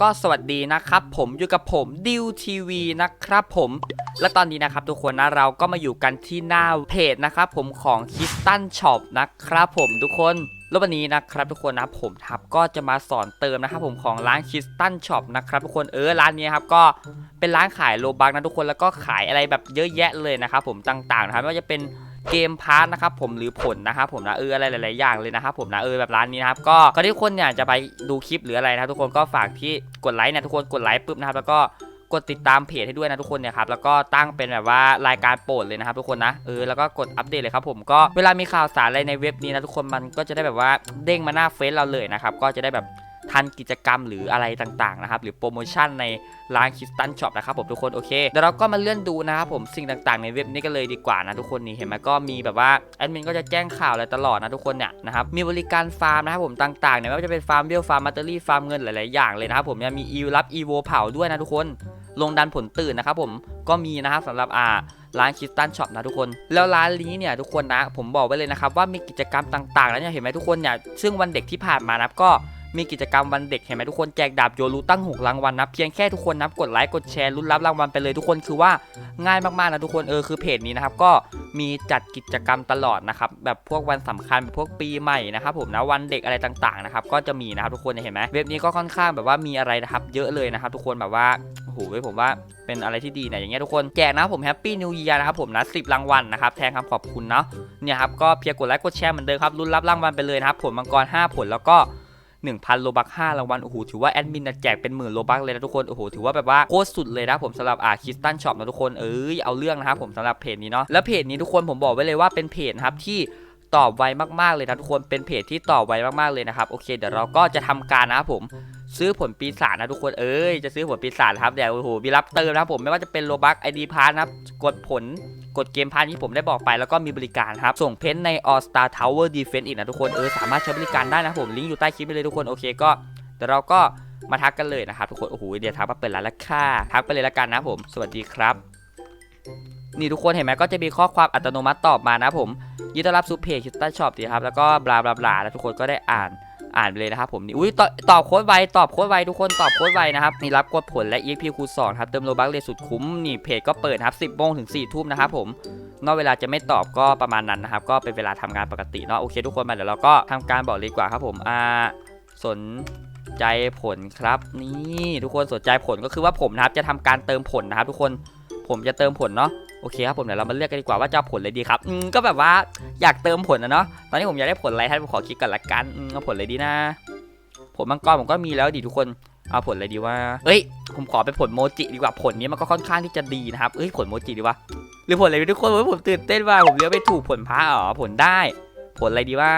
ก็สวัสดีนะครับ ผมอยู่กับผมดิวทีวีนะครับผมและตอนนี้นะครับทุกคนนะเราก็มาอยู่กันที่หน้าเพจนะครับผมของคิสตันช็อปนะครับผมทุกคนแล้ววันนี้นะครับทุกคนนะผมทับก็จะมาสอนเติมนะครับผมของร้านคิสตันช็อปนะครับทุกคนเออร้านนี้ครับก็เป็นร้านขายโลบักนะทุกคนแล้วก็ขายอะไรแบบเยอะแยะเลยนะครับผมต่างๆนะครับไม่ว่าจะเป็น เกมพาร์ทนะครับผมหรือผลนะครับผมนะเอออะไรหลาย ๆ อย่างเลยนะครับผมนะเออแบบร้านนี้นะครับก็ก็ที่คนเนี่ยจะไปดูคลิปหรืออะไรนะทุกคนก็ฝากที่กดไลค์นะทุกคนกดไลค์ปุ๊บนะครับแล้วก็กดติดตามเพจให้ด้วยนะทุกคนเนี่ยครับแล้วก็ตั้งเป็นแบบว่ารายการโปรดเลยนะครับทุกคนนะเออแล้วก็กดอัปเดตเลยครับผมก็เวลามีข่าวสารอะไรในเว็บนี้นะทุกคนมันก็จะได้แบบว่าเด้งมาหน้าเฟซเราเลยนะครับก็จะได้แบบ ทันกิจกรรมหรืออะไรต่างๆนะครับหรือโปรโมชั่นในร้านคิสตันช็อปนะครับผมทุกคนโอเคเดี๋ยวเราก็มาเลื่อนดูนะครับผมสิ่งต่างๆ ในเว็บนี้กันเลยดีกว่านะทุกคนนี่เห็นไหมก็มีแบบว่าแอดมินก็จะแจ้งข่าวอะไรตลอดนะทุกคนเนี่ยนะครับมีบริการฟาร์มนะครับผมต่างๆเนี่ยไม่ว่าจะเป็นฟาร์มเบลฟาร์มมัตเตอรี่ฟาร์มเงินหลายๆอย่างเลยนะครับผมยังมีอีรับอีโวเผาด้วยนะทุกคน ลงดันผลตื่นนะครับผมก็มีนะครับสำหรับอ่าร้านคิสตันช็อปนะทุกคน แล้วร้านนี้เนี่ยทุกคนนะผมบอกไว้เลยนะครับว่ามีกิจกรรมต่างๆ แล้วเนี่ยเห็นไหมทุกคนเนี่ยซึ่งวันเด็กที่ผ่านมานะก็ มีกิจกรรมวันเด็กเห็นไหมทุกคนแจกดาบโยรูตั้ง6รางวัลนะเพียงแค่ทุกคนนับกดไลค์กดแชร์ลุ้นรับรางวัลไปเลยทุกคนคือว่าง่ายมากๆนะทุกคนเออคือเพจนี้นะครับก็มีจัดกิจกรรมตลอดนะครับแบบพวกวันสำคัญแบบพวกปีใหม่นะครับผมนะวันเด็กอะไรต่างๆนะครับก็จะมีนะครับทุกคนเห็นไหมเว็บนี้ก็ค่อนข้างแบบว่ามีอะไรนะครับเยอะเลยนะครับทุกคนแบบว่าโอ้โหผมว่าเป็นอะไรที่ดีนี่ยอย่างเงี้ยทุกคนแจกนะครับผมแฮปปี้นิว e ีย์นะครับผมนะสิบรางวัลนะครับแทนคำขอบคุณเนาะเนี่ยครับก็เพียงกดไลค์กดแชร์เหมือนเดิมครับลุ้นรับรางวัลไปเลยนะครับผลมังกร 5 ผลแล้วก็ 1,000โลบัก5รางวัลโอ้โหถือว่าแอดมินนะแจกเป็นหมื่นโลบักเลยนะทุกคนโอ้โหถือว่าแบบว่าโคตรสุดเลยนะผมสำหรับอ่าคิสตันช็อปนะทุกคนเอ้ยเอาเรื่องนะครับผมสำหรับเพจนี้เนาะแล้วเพจนี้ทุกคนผมบอกไว้เลยว่าเป็นเพจนะครับที่ตอบไวมากๆเลยนะทุกคนเป็นเพจที่ตอบไวมากๆเลยนะครับโอเคเดี๋ยวเราก็จะทำการนะครับผมซื้อผลปีศาจนะทุกคนเอ้ยจะซื้อผลปีศาจครับเดี๋ยวโอ้โหมีรับเติมนะครับผมไม่ว่าจะเป็นโลบักไอดีพาร์นะครับกดผล กดเกมพาร์ทที่ผมได้บอกไปแล้วก็มีบริการครับ ส่งเพนใน All Star Tower Defense อีกนะทุกคนเออสามารถใช้บริการได้นะผมลิงก์อยู่ใต้คลิปไปเลยทุกคนโอเคก็เดี๋ยวเราก็มาทักกันเลยนะครับทุกคนโอ้โหเดี๋ยวทักมาเปิดร้านแล้วค่ะทักไปเลยละกันนะผม สวัสดีครับ นี่ทุกคนเห็นไหมก็จะมีข้อความอัตโนมัติตอบมานะผมยินดีต้อนรับสู่เพจคิตตันช็อปดีครับแล้วก็บลาบลาบลาแล้วทุกคนก็ได้อ่าน อ่านไปเลยนะครับผมนี่อุ้ยตอบโค้ดไวตอบโค้ดไวทุกคนตอบโค้ดไวนะครับนี่รับกดผลและ EXP คูณ2ครับเติมโลบัคเลยสุดคุ้มนี่เพจก็เปิดครับ10โมงถึง4ทุ่มนะครับผมนอกเวลาจะไม่ตอบก็ประมาณนั้นนะครับก็เป็นเวลาทำงานปกติเนาะโอเคทุกคนมาเดี๋ยวเราก็ทำการบอกเลยกว่าครับผมอ่าสนใจผลครับนี่ทุกคนสนใจผลก็คือว่าผมนะครับจะทำการเติมผลนะครับทุกคนผมจะเติมผลเนาะ อเคครับผมเดี๋ยวเรามาเลือกกันดีกว่าว่าจะเอาผลอะไรดีครับอืมก็แบบว่าอยากเติมผลนะเนาะตอนนี้ผมอยากได้ผลอะไรให้ผมขอคิดกันละกันอืมเอาผลอะไรดีนะ ผลมังกรผมก็มีแล้วดิทุกคนเอาผลอะไรดีว่าเอ้ย ผมขอเป็นผลโมจิดีกว่าผลนี้มันก็ค่อนข้างที่จะดีนะครับเอ้ยผลโมจิดีวะหรือผลอะไรทุกคนผมตื่นเต้นว่าผมเลือกไม่ถูกผลพระอ๋อผลได้ ผลอะไรดีว่า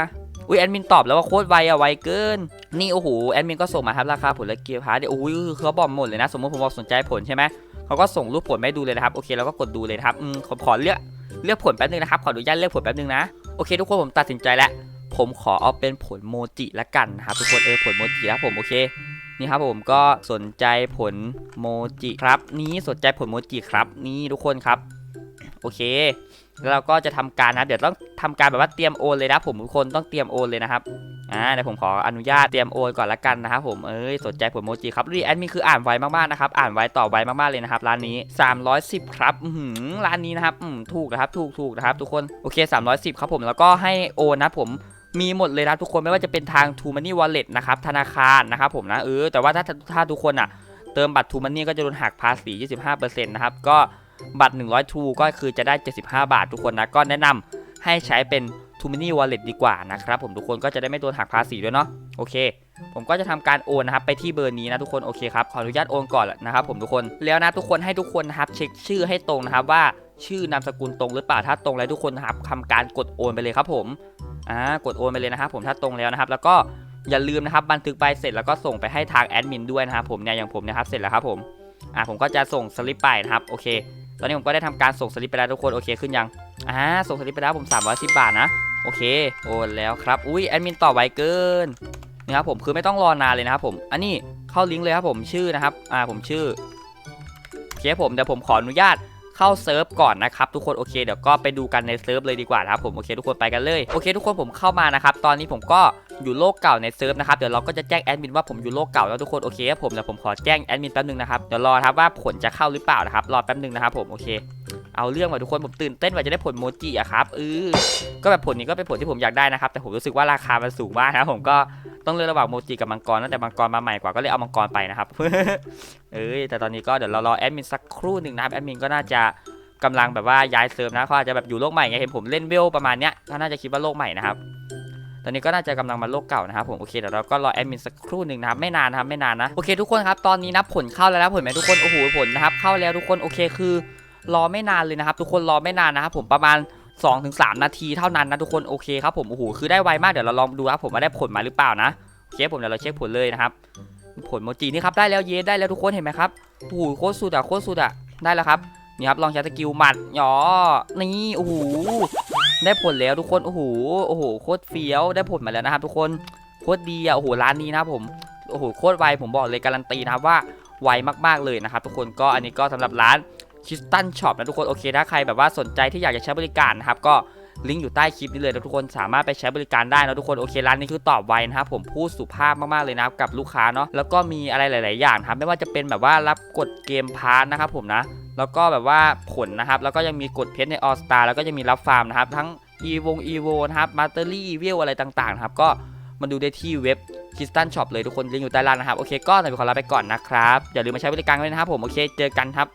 อุ้ยแอดมินตอบแล้วว่าโคตรไวอะไวเกิน นี่โอ้โหแอดมินก็ส่งมาครับราคาผลและเกียร์พาร์ทเดี๋ยวโอ้ยเขาบอกหมดเลยนะ สมมติผมบอกสนใจผลใช่ไหม เขาก็ส่งรูปผลมาให้ดูเลยนะครับโอเคเราก็กดดูเลยนะครับอืมผมขอเลือกเลือกผลแป๊บนึงนะครับขออนุญาตเลือกผลแป๊บนึงนะโอเคทุกคนผมตัดสินใจแล้วผมขอเอาเป็นผลโมจิละกันนะครับทุกคนเออผลโมจินะครับผมโอเคนี่ครับผมก็สนใจผลโมจิครับ นี้สนใจผลโมจิครับ นี่ทุกคนครับ โอเค แล้วเราก็จะทำการนะ เดี๋ยวต้องทำการแบบว่าเตรียมโอนเลยนะผมทุกคนต้องเตรียมโอนเลยนะครับ อ่าเดี๋ยวผมขออนุญาตเตรียมโอนก่อนละกันนะครับผม เอ้ยสนใจผลโมจิครับรีแอดมินคืออ่านไวมากๆนะครับ อ่านไวต่อไวมากๆเลยนะครับร้านนี้ 310 ครับอือหือร้านนี้นะครับอืมถูกนะครับ ถูกถูกนะครับ ทุกคน โอเค 310 ครับผม แล้วก็ให้โอนนะผมมีหมดเลยนะทุกคนไม่ว่าจะเป็นทาง t ูมันนี่วอลเล็ตนะครับธนาคารนะครับผมนะเออแต่ว่าถ้าถ้าทุกคนอะ เติมบัตร t ูมันนี่ก็จะโดนหักภาษี 25%นะครับก็ บัตร 100 ทูก็คือจะได้ 75 บาททุกคนนะ ก็แนะนำให้ใช้เป็น t ูมันนี่วอลเล็ตดีกว่านะครับผมทุกคนก็จะได้ไม่โดนหักภาษีด้วยเนาะโอเค ผมก็จะทำการโอนนะครับไปที่เบอร์นี้นะทุกคนโอเคครับขออนุญาตโอนก่อนนะครับผมทุกคนแล้วนะทุกคนให้ทุกคนนะครับเช็คชื่อให้ตรงนะครับว่าชื่อนามสกุลตรงหรือเปล่าถ้าตรงแล้วทุกคนนะครับทำการกดโอนไปเลยครับผมอ่ากดโอนไปเลยนะครับผมถ้าตรงแล้วนะครับ แล้วก็อย่าลืมนะครับบันทึกใบเสร็จแล้วก็ส่งไปให้ทางแอดมินด้วยนะครับผมเนี่ยอย่างผมนะครับเสร็จแล้วครับผมอ่าผมก็จะส่งสลิปไปนะครับโอเค ตอนนี้ผมก็ได้ทำการส่งสลิปไปแล้วทุกคนโอเคขึ้นยังอ่าส่งสลิปไปแล้วผม310บาทนะโอเคโอนแล้วครับอุ้ยแอดมินตอบไวเกินนี่ครับผมคือไม่ต้องรอนานเลยนะครับผมอันนี้เข้าลิงก์เลยครับผมชื่อนะครับอ่าผมชื่อโอเคผมเดี๋ยวผมขออนุญาตเข้าเซิร์ฟก่อนนะครับทุกคนโอเคเดี๋ยวก็ไปดูกันในเซิร์ฟเลยดีกว่านะครับผมโอเคทุกคนไปกันเลยโอเค ทุกคนผมเข้ามานะครับตอนนี้ผมก็ อยู่โลกเก่าในเซิร์ฟนะครับเดี๋ยวเราก็จะแจ้งแอดมินว่าผมอยู่โลกเก่าแล้วทุกคนโอเคครับผมเดี๋ยวผมขอแจ้งแอดมินแป๊บนึงนะครับเดี๋ยวรอครับว่าผลจะเข้าหรือเปล่านะครับรอแป๊บนึงนะครับผมโอเค เอาเรื่องว่ะทุกคนผมตื่นเต้นว่าจะได้ผลโมจิอะครับเออก็แบบผลนี้ก็เป็นผลที่ผมอยากได้นะครับแต่ผมรู้สึกว่าราคามันสูงมากนะผมก็ต้องเลือกระหว่างโมจิกับมังกรนะแต่มังกรมาใหม่กว่าก็เลยเอามังกรไปนะครับเอ้ยแต่ตอนนี้ก็เดี๋ยวเรารอแอดมินสักครู่หนึ่งนะครับแอดมินก็น่าจะกำลังแบบว่าย้ายเซิร์ฟนะเขาอาจจะแบบอยู่โลกใหม่ไงเห็นผมเล่นเวลประมาณเนี้ยเขาน่าจะคิดว่าโลกใหม่นะครับ อนนี้ก็น่าจะกำลังมาโลกเก่านะครับผมโอเคเดี๋ยวเราก็รอแอดมินสักครู่หนึ่งนะครับไม่นานนะครับไม่นานนะโอเคทุกคนครับตอนนี้นะผลเข้าแล้วนะผลไหมทุกคนโอ้โหผลนะครับเข้าแล้วทุกคนโอเคคือ รอไม่นานเลยนะครับ ทุกคนรอไม่นานนะครับผมประมาณ2-3 นาทีเท่านั้นนะทุกคนโอเคครับผมโอ้โหคือได้ไวมากเดี๋ยวเราลองดูครับผมว่าได้ผลมาหรือเปล่านะโอเคผมเดี๋ยวเราเช็คผลเลยนะครับผลโมจินี่ครับได้แล้วเยได้แล้วทุกคนเห็นไหมครับโอ้โหโคตรสุดอะโคตรสุดอะได้แล้วครับนี่ครับลองใช้สกิลหมัดหยอนี่โอ้โห ได้ผลแล้วทุกคนโอ้โหโอ้โหโคตรเฟี้ยวได้ผลมาแล้วนะครับทุกคนโคตรดีอะโอ้โหร้านนี้นะผมโอ้โหโคตรไวผมบอกเลยการันตีนะครับว่าไวมากๆเลยนะครับทุกคนก็อันนี้ก็สำหรับร้านคิสตันช็อปนะทุกคนโอเคถ้าใครแบบว่าสนใจที่อยากจะใช้บริการนะครับก็ลิงก์อยู่ใต้คลิปนี้เลยนะทุกคนสามารถไปใช้บริการได้นะทุกคนโอเคร้านนี้คือตอบไวนะครับผมพูดสุภาพมากๆเลยนะครับกับลูกค้าเนาะแล้วก็มีอะไรหลาย ๆ อย่างครับไม่ว่าจะเป็นแบบว่ารับกดเกมพาร์ทนะครับผมนะ แล้วก็แบบว่าผลนะครับ แล้วก็ยังมีกดเพชรในออสตาแล้วก็ยังมีรับฟาร์มนะครับ ทั้งอีวงอีโวนะครับมาสเตอรี่วิวอะไรต่างๆนะครับ ก็มาดูได้ที่เว็บคิสตันช็อปเลยทุกคนลิงก์อยู่ใต้ล่างนะครับ โอเค ก็สำหรับขอลาไปก่อนนะครับ อย่าลืมมาใช้บริการด้วยนะครับผม โอเค เจอกันครับ